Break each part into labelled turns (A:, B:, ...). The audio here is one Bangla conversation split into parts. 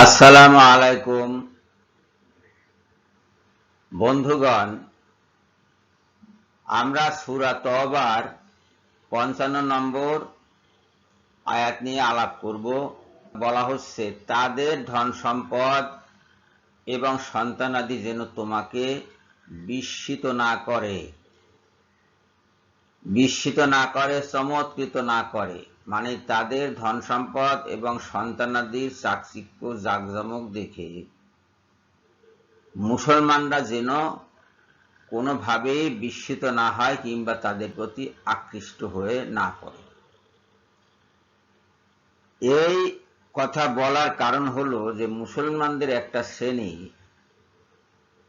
A: আসসালামু আলাইকুম। বন্ধুগণ, আমরা সুরা তবার পঞ্চান্ন নম্বর আয়াত নিয়ে আলাপ করব। বলা হচ্ছে, তাদের ধন সম্পদ এবং সন্তানাদি যেন তোমাকে বিস্মিত না করে, বিস্মিত না করে, চমৎকৃত না করে। মানে তাদের ধন সম্পদ এবং সন্তানাদির চাকচিক্য জাকজমক দেখে। মুসলমানরা যেন কোনোভাবেই বিস্মিত না হয় কিংবা তাদের প্রতি আকৃষ্ট হয়ে না পড়ে। এই কথা বলার কারণ হলো যে মুসলমানদের একটা শ্রেণি,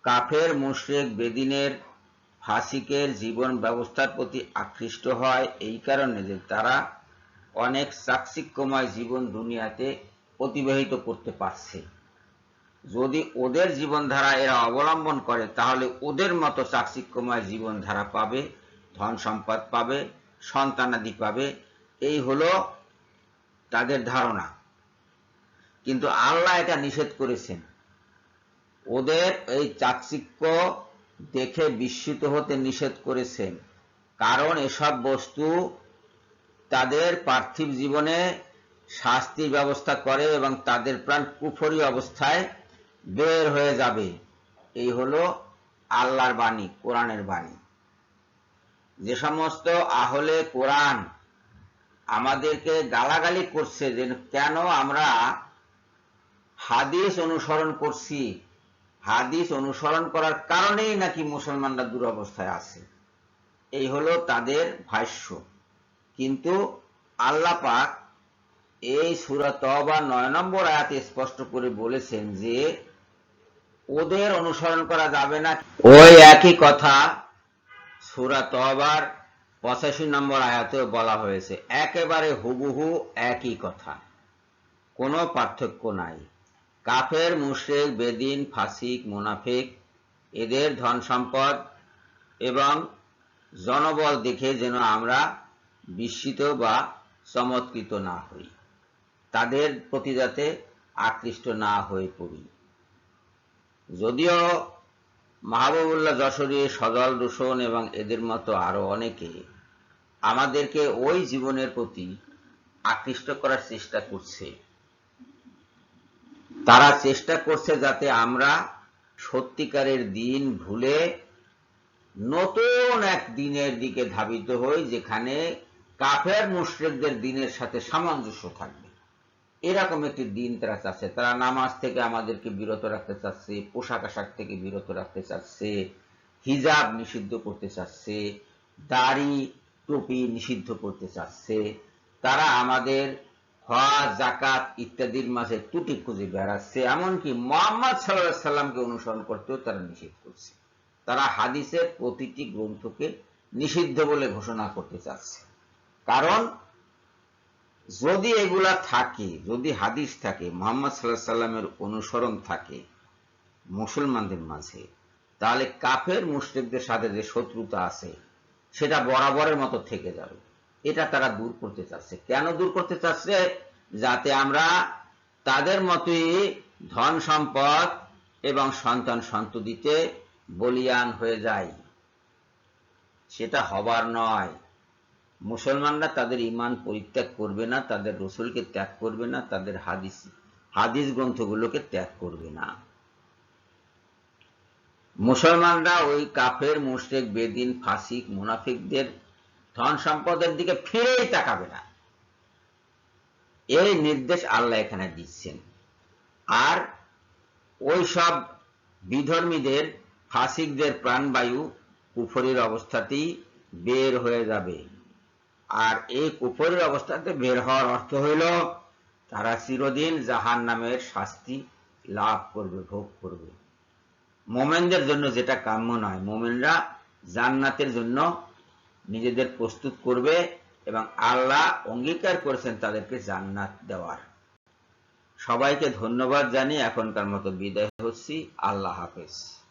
A: কাফের, মুশরেক, বেদিনের ফাসিকের জীবন ব্যবস্থার প্রতি আকৃষ্ট হয় এই কারণে যে তারা অনেক চাকচিক্যময় জীবন দুনিয়াতে অতিবাহিত করতে পারছে। যদি ওদের জীবনধারা এরা অবলম্বন করে, তাহলে ওদের মতো চাকচিক্যময় জীবনধারা পাবে, ধন সম্পদ পাবে সন্তানাদি পাবে। এই হলো তাদের ধারণা। কিন্তু আল্লাহ এটা নিষেধ করেছেন। ওদের এই চাকচিক্য দেখে বিস্মিত হতে নিষেধ করেছেন। কারণ এসব বস্তু তাদের পার্থিব জীবনে শাস্তির ব্যবস্থা করে এবং তাদের প্রাণ কুফরি অবস্থায় বের হয়ে যাবে। এই হলো আল্লাহর বাণী, কোরআনের বাণী। যে সমস্ত আহলে কোরআন আমাদেরকে গালাগালি করছে যে কেন আমরা হাদিস অনুসরণ করছি, হাদিস অনুসরণ করার কারণেই নাকি মুসলমানরা দুরবস্থায় আছে। এই হলো তাদের ভাষ্য। কিন্তু আল্লাহ পাক এই সুরা তবা নয় নম্বর আয়াতে স্পষ্ট করে বলেছেন যে ওদের অনুসরণ করা যাবে না। ওই একই কথা সুরা তবার পঁচাশি নম্বর আয়াতেও বলা হয়েছে। একেবারে হুবহু একই কথা। কোনো পার্থক্য নাই। কাফের, মুশরেক, বেদিন, ফাসিক, মুনাফিক, এদের ধন সম্পদ এবং জনবল দেখে যেন আমরা বিস্মিত বা চমৎকৃত না হই। তাদের প্রতি যাতে আকৃষ্ট না হয়ে পড়ি। যদিও মাহবুবুল্লাহ যশোরী সজল রোশন এবং এদের মতো আরও অনেকে আমাদেরকে ওই জীবনের প্রতি আকৃষ্ট করার চেষ্টা করছে। তারা চেষ্টা করছে যাতে আমরা সত্যিকারের দিন ভুলে নতুন এক দিনের দিকে ধাবিত হই, যেখানে কাফের মুশ্রিকদের দিনের সাথে সামঞ্জস্য থাকবে। এরকম একটি দিন তারা চাচ্ছে। তারা নামাজ থেকে আমাদেরকে বিরত রাখতে চাচ্ছে, পোশাক আশাক থেকে বিরত রাখতে চাচ্ছে, হিজাব নিষিদ্ধ করতে চাচ্ছে, দাড়ি, টুপি নিষিদ্ধ করতে চাচ্ছে। তারা আমাদের হজ জাকাত ইত্যাদির মাঝে ত্রুটি খুঁজে বেড়াচ্ছে। এমনকি মোহাম্মদ সাল্লাহ সাল্লামকে অনুসরণ করতেও তারা নিষেধ করছে। তারা হাদিসের প্রতিটি গ্রন্থকে নিষিদ্ধ বলে ঘোষণা করতে চাচ্ছে। কারণ, যদি এগুলা থাকে, যদি হাদিস থাকে, মোহাম্মদ সাল্লাহ সাল্লামের অনুসরণ থাকে মুসলমানদের মাঝে, তাহলে কাফের মুসলিমদের সাথে যে শত্রুতা আছে, সেটা বরাবরের মতো থেকে যাবে। এটা তারা দূর করতে চাচ্ছে। কেন দূর করতে চাচ্ছে? যাতে আমরা তাদের মতোই ধন সম্পদ এবং সন্তান সন্ততিতে বলিয়ান হয়ে যাই। সেটা হবার নয়। মুসলমানরা তাদের ইমান পরিত্যাগ করবে না, তাদের রসুলকে ত্যাগ করবে না, তাদের হাদিস হাদিস গ্রন্থগুলোকে ত্যাগ করবে না। মুসলমানরা ওই কাফের, মুশরেক, বেদিন, ফাসিক, মুনাফিকদের ধন সম্পদের দিকে ফিরেই তাকাবে না। এই নির্দেশ আল্লাহ এখানে দিচ্ছেন। আর ওই সব বিধর্মীদের, ফাসিকদের প্রাণবায়ু, কুফরির অবস্থাতেই বের হয়ে যাবে। আর এই কুফরির অবস্থাতে বের হওয়ার অর্থ হইল, তারা চিরদিন জাহান নামের শাস্তি লাভ করবে, ভোগ করবে। মোমেনদের জন্য যেটা কাম্য নয়। মোমেনরা জান্নাতের জন্য নিজেদের প্রস্তুত করবে এবং আল্লাহ অঙ্গীকার করেছেন তাদেরকে জান্নাত দেওয়ার। সবাইকে ধন্যবাদ জানিয়ে এখনকার মতো বিদায় হচ্ছি। আল্লাহ হাফেজ।